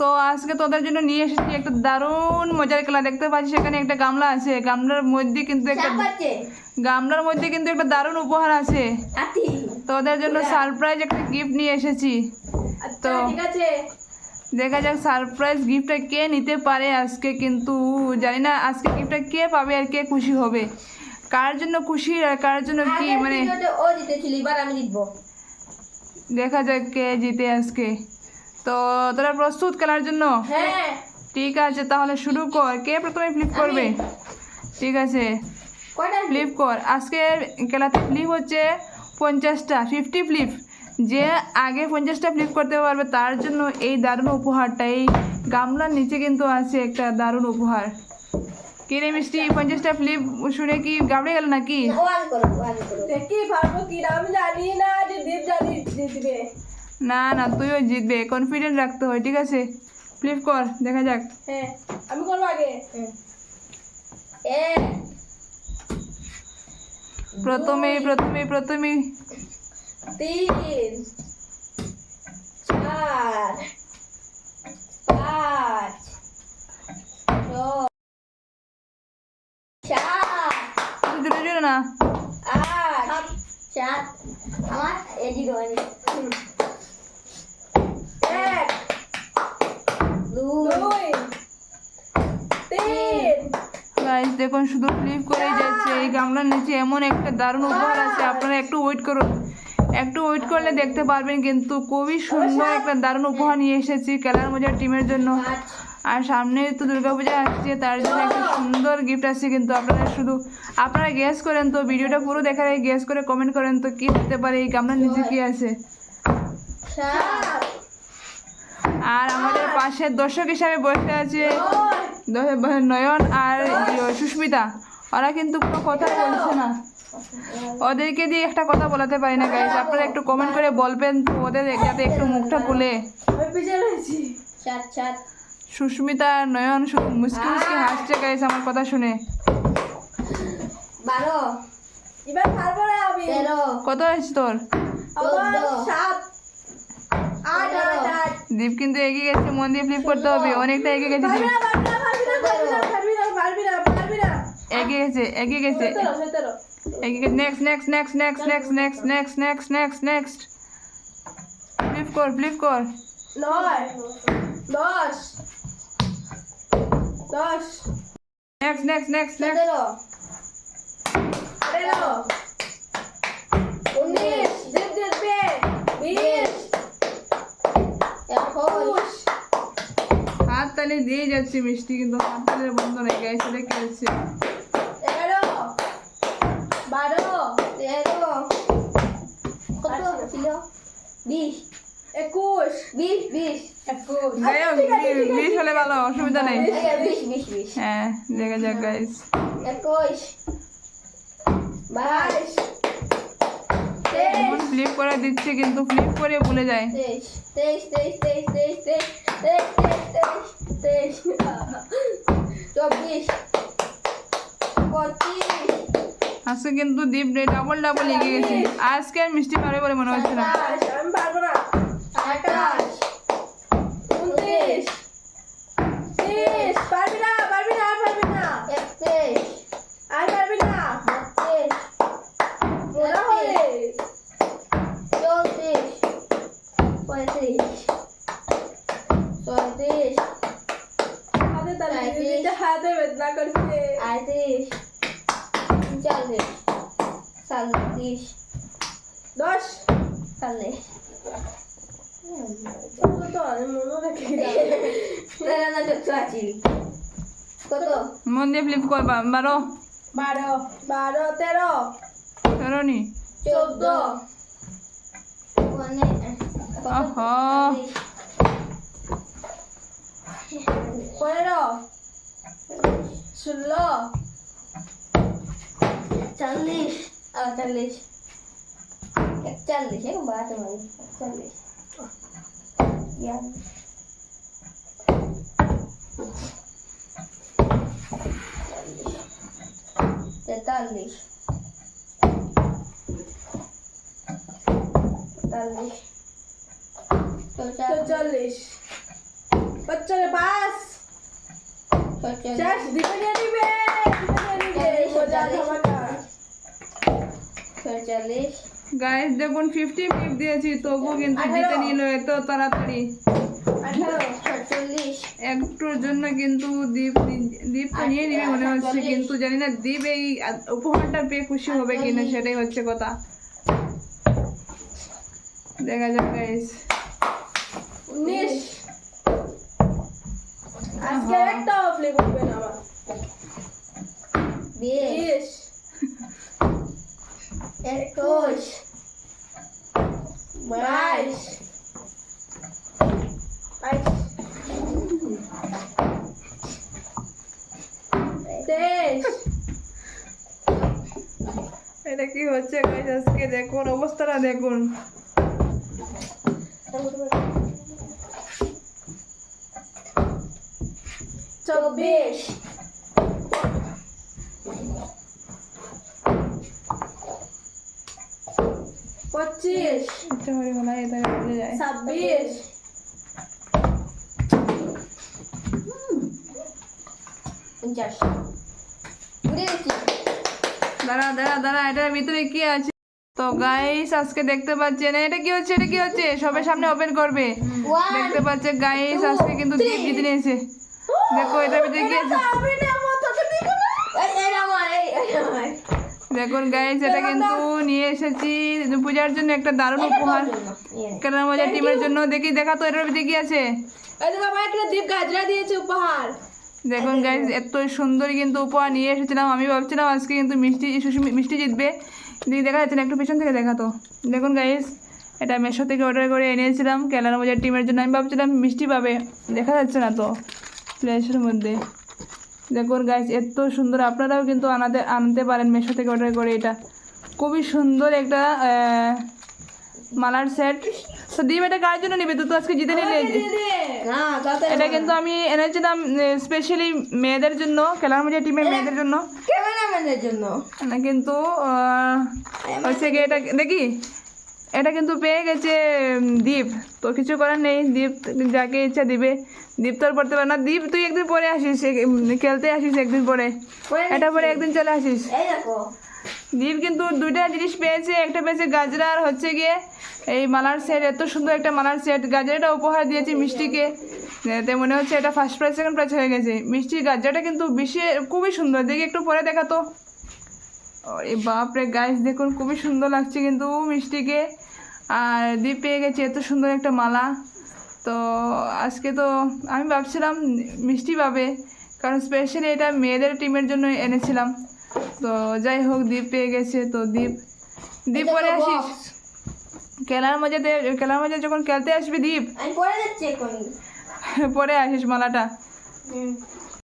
তো আজকে তোদের জন্য নিয়ে এসেছি একটা দারুণ মজার খেলা। দেখতে পাচ্ছি সেখানে একটা গামলা আছে। গামলার মধ্যে কিন্তু একটা গামলার মধ্যে কিন্তু একটা দারুণ উপহার আছে। তোদের জন্য সারপ্রাইজ একটা গিফট নিয়ে এসেছি। তো দেখা যাক সারপ্রাইজ গিফটটা কে নিতে পারে আজকে কিন্তু জানি না আজকে গিফটটা কে পাবে আর কে খুশি হবে। কার জন্য খুশি আর কার জন্য কি মানে ও জিতেছিল এবার আমি জিতবো। দেখা যাক কে জিতে আজকে। তো তোরা প্রস্তুত খেলার জন্য? হ্যাঁ। ঠিক আছে তাহলে শুরু কর। কে প্রথমে ফ্লিপ করবে? ঠিক আছে। ফ্লিপ কর। আজকের খেলাতে ফ্লিপ হচ্ছে পঞ্চাশটা ফিফটি ফ্লিপ যে আগে পঞ্চাশটা ফ্লিপ করতে পারবে তার জন্য এই দারুণ উপহারটা এই গামলার নিচে কিন্তু আছে একটা দারুণ উপহার। কিরে মিষ্টি? পঞ্চাশটা ফ্লিপ শুনে কি গাবড়ে গেল নাকি? দেখি পারব কি জানি না যে দীপ জানি জিতবে। না না তুইও জিতবে। কনফিডেন্ট রাখতে হয় ঠিক আছে? ফ্লিপ কর দেখা যাক। হ্যাঁ আমি করব আগে। এক প্রথমেই প্রথমেই প্রথমেই তিন। চার। গাইস দেখুন শুধু ফ্লিপ করেই যাচ্ছে। এই গামলার নিচে এমন একটা দারুণ উপহার আছে। আপনারা একটু ওয়েট করুন। একটু ওয়েট করলে দেখতে পারবেন কিন্তু খুবই সুন্দর একটা দারুণ উপহার নিয়ে এসেছি খেলার মজার টিমের জন্য। আর সামনে তো দুর্গাপূজা আসছে তার জন্য একটা সুন্দর গিফট আছে কিন্তু আপনারা শুধু আপনারা গেস করেন তো ভিডিওটা পুরো দেখার আগে গেস করে কমেন্ট করেন তো কি হতে পারে এই গামলার নিচে কি আছে? আর আমাদের পাশে দর্শক হিসাবে বসে আছে। নয়ন আর ইয়ে, সুস্মিতা। ওরা কিন্তু কোনো কথা বলছে না। ওদেরকে দিয়ে একটা কথা বলাতে পারি না গাইস আপনারা একটু কমেন্ট করে বলবেন তো ওদের যাতে একটু মুখটা খুলে। সুস্মিতা আর নয়ন মুসকি মুসকি হাসছে গাইস আমার কথা শুনে। বারো। এবার পারব না আমি। কত হয়েছে তোর? সাত। দীপ কিন্তু এগিয়ে গেছে মন দিয়ে ফ্লিপ করতে হবে। অনেকটা এগিয়ে গেছে গেছে এগিয়ে গেছে। এগিয়ে next next next next next next next next next next flip কর ফ্লিপ কর। নয় দশ দশ। নেক্সট নেক্সট নেক্সট নেক্সট সতেরো উনিশ জিত জিতবে বিশ একুশ। একুশ হাত তালি দিয়ে যাচ্ছে মিষ্টি কিন্তু হাত তালের বন্ধ নেই গাইস এটা খেলছে। বিশ। একুশ। বিশ বিশ। একুশ। যাই হোক বিশ হলে ভালো অসুবিধা নেই। আচ্ছা, বিশ বিশ বিশ। হ্যাঁ দেখা যাক গাইস একুশ। বাইশ। ফ্লিপ করে দিচ্ছে কিন্তু ফ্লিপ করে ভুলে যায়। তেইশ। তেইশ তেইশ তেইশ তেইশ তেইশ তেইশ তেইশ তেইশ তেইশ। চব্বিশ। পঁচিশ। আজকে কিন্তু দীপ ডাবল ডাবল এগিয়ে গেছে। আজকে আর মিষ্টি পারবে বলে মনে হচ্ছে না। Salles. Salles. Dos. Salles. কত? মন দিয়ে ফ্লিপ করবা বারো। বারো। বারো তেরো। তেরো নি। চোদ্দ। মানে, পনেরো। ষোলো। चालीस अड़तालीस चालीस है बात है चालीस यार तैतालीस पैतालीस बच्चों के पास। चौचालीस दिखा नहीं में। दिखा नहीं में मज़ा धमाका ছয়চল্লিশ গাইস দেখুন ফিফটি ফিফ দিয়েছি তবুও কিন্তু জিতে নিল এত তাড়াতাড়ি। একটুর জন্য কিন্তু দীপ দীপ তো নিয়ে নিবে মনে হচ্ছে কিন্তু জানি না দীপ এই উপহারটা পেয়ে খুশি হবে কিনা সেটাই হচ্ছে কথা। দেখা যাক গাইস উনিশ। আজকে একটা ফ্লিপ উঠবে না আমার বিশ। একুশ বাইশ তেইশ এটা কি হচ্ছে আজকে দেখুন অবস্থাটা দেখুন চব্বিশ হয়ে গেল এটা বেড়ে যায়। ছাব্বিশ। পঞ্চাশ। দাঁড়া দাঁড়া দাঁড়া এটার ভিতরে কি আছে? তো গাইস আজকে দেখতে পাচ্ছেন এটা কি হচ্ছে এটা কি হচ্ছে? সবার সামনে ওপেন করবে। দেখতে পাচ্ছে গাইস আজকে কিন্তু জিতে নিয়েছে। দেখো এটার ভিতরে কি আছে আমি নেব তোকে দিব না এই এই আমার এই এই আমার দেখুন গাইজ এটা কিন্তু নিয়ে এসেছি। পূজার জন্য একটা দারুণ উপহার। কেনার মজা টিমের জন্য। দেখি দেখা তো এটার ভিতরে কি আছে? দিয়েছে উপহার। দেখুন গাইজ এত সুন্দর কিন্তু উপহার নিয়ে এসেছিলাম। আমি ভাবছিলাম আজকে কিন্তু মিষ্টি মিষ্টি জিতবে। দেখি দেখা যাচ্ছে না একটু পেছন থেকে দেখা তো। দেখুন গাইজ এটা মেশো থেকে অর্ডার করে এনেছিলাম। কেলার মজার টিমের জন্য আমি ভাবছিলাম মিষ্টি পাবে। দেখা যাচ্ছে না তো। প্লেসের মধ্যে। দেখুন গাইস এত সুন্দর। আপনারাও কিন্তু আনাতে আনতে পারেন মেশো থেকে অর্ডার করে এটা। খুবই সুন্দর একটা মালার সেট তো দিম এটা কার জন্য নিবে? তুই তো আজকে জিতে নিলে। এটা কিন্তু আমি এনেছিলাম স্পেশালি মেয়েদের জন্য খেলার মধ্যে টিমের মেয়েদের জন্য। ক্যামেরাম্যানের জন্য। কিন্তু হচ্ছে এটা দেখি। এটা কিন্তু পেয়ে গেছে দীপ। তো কিছু করার নেই দীপ যাকে ইচ্ছা দিবে। দীপ তো আর পড়তে পারে না। দীপ তুই একদিন পরে আসিস খেলতে আসিস একদিন পরে। এটা পরে একদিন চলে আসিস। দীপ কিন্তু দুইটা জিনিস পেয়েছে। একটা পেয়েছে গাজরা আর হচ্ছে গিয়ে এই মালার সেট এত সুন্দর একটা মালার সেট গাজরাটা উপহার দিয়েছি মিষ্টিকে। এতে মনে হচ্ছে এটা ফার্স্ট প্রাইজ সেকেন্ড প্রাইজ হয়ে গেছে। মিষ্টির গাজরাটা কিন্তু বেশি খুবই সুন্দর। দেখি একটু পরে দেখা এই বাপরে গাইস দেখুন খুবই সুন্দর লাগছে কিন্তু মিষ্টিকে। আর দীপ পেয়ে গেছে এত সুন্দর একটা মালা। তো আজকে তো আমি ভাবছিলাম মিষ্টি পাবে কারণ স্পেশালি এটা মেয়েদের টিমের জন্য এনেছিলাম। তো যাই হোক দ্বীপ পেয়ে গেছে তো দ্বীপ দ্বীপ পরে আসিস খেলার মজাতে খেলার মজা যখন খেলতে আসবি দ্বীপ পরে আসিস মালাটা।